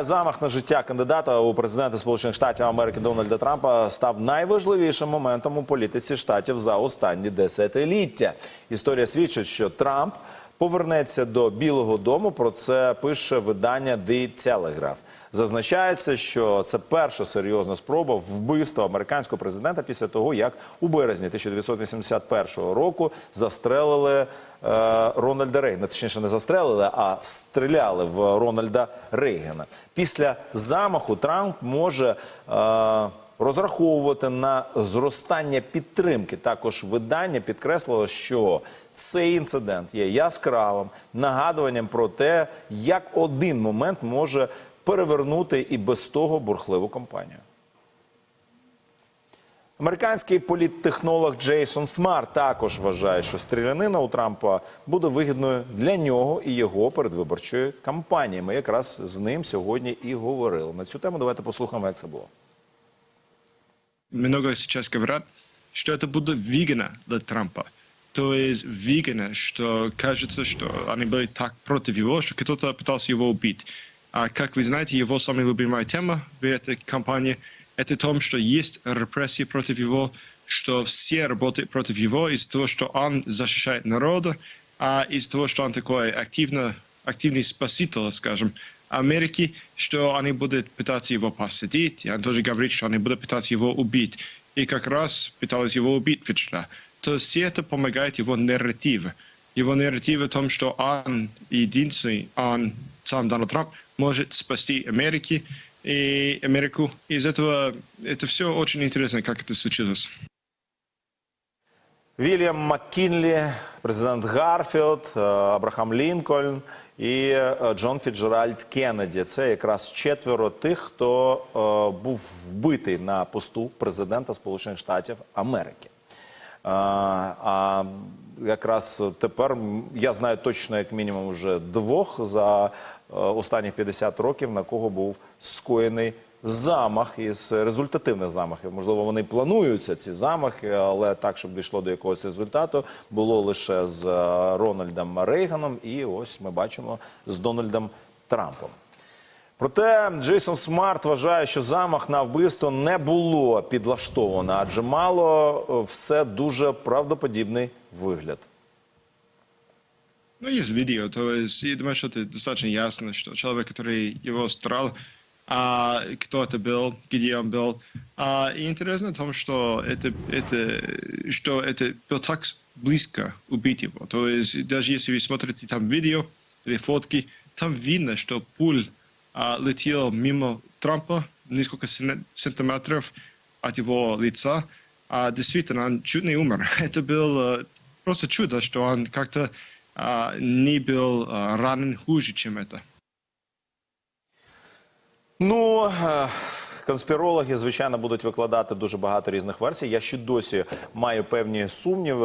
Замах на життя кандидата у президенти Сполучених Штатів Америки Дональда Трампа став найважливішим моментом у політиці штатів за останні десятиліття. Історія свідчить, що Трамп повернеться до Білого Дому. Про це пише видання The Telegraph. Зазначається, що це перша серйозна спроба вбивства американського президента після того, як у березні 1981 року застрелили е, Рональда Рейгана. Точніше, не застрелили, а стріляли в Рональда Рейгана. Після замаху Трамп може е, розраховувати на зростання підтримки. Також видання підкреслило, що цей інцидент є яскравим нагадуванням про те, як один момент може перевернути і без того бурхливу кампанію. Американський політтехнолог Джейсон Смарт також вважає, що стрілянина у Трампа буде вигідною для нього і його передвиборчої кампанії. Ми якраз з ним сьогодні і говорили. На цю тему давайте послухаємо, як це було. Много сейчас говорят, что это будет выгодно для Трампа. То есть выгодно, что кажется, что они были так против его, что кто-то пытался его убить. А как вы знаете, его самая любимая тема в этой кампании – это том, что есть репрессии против него, что все работают против него из-за того, что он защищает народа, а из-за того, что он такой активно, активный спаситель, скажем, Америки, что они будут пытаться его посадить. И он тоже говорит, что они будут пытаться его убить. И как раз пытались его убить вчера. То есть все это помогает его нарративу. Его нарратив о том, что он единственный, он, сам Дональд Трамп, может спасти Америки и Америку. Из этого это все очень интересно, как это случилось. Вільям Маккінлі, президент Гарфілд, е, Абрахам Лінкольн і е, Джон Фіджеральд Кеннеді. Це якраз четверо тих, хто е, був вбитий на посту президента Сполучених Штатів Америки. А якраз тепер я знаю точно, як мінімум, вже двох за останні 50 років, на кого був скоєний замах із результативних замахів. Можливо, вони плануються ці замахи, але так, щоб дійшло до якогось результату, було лише з е, Рональдом Рейганом, і ось ми бачимо з Дональдом Трампом. Проте Джейсон Смарт вважає, що замах на вбивство не було підлаштовано, адже мало е, все дуже правдоподібний вигляд. Ну, есть видео, то есть, я думаю, что это достаточно ясно, что человек, который его стрелял, а, кто это был, где он был. А, и интересно в том, что это, это, что это было так близко убить его. То есть, даже если вы смотрите там видео или фотки, там видно, что пуль а, летел мимо Трампа несколько сантиметров от его лица. А действительно, он чуть не умер. Это было просто чудо, что он как-то а, не был а, ранен хуже, чем это. Ну е, конспірологи, звичайно, будуть викладати дуже багато різних версій. Я ще досі маю певні сумніви.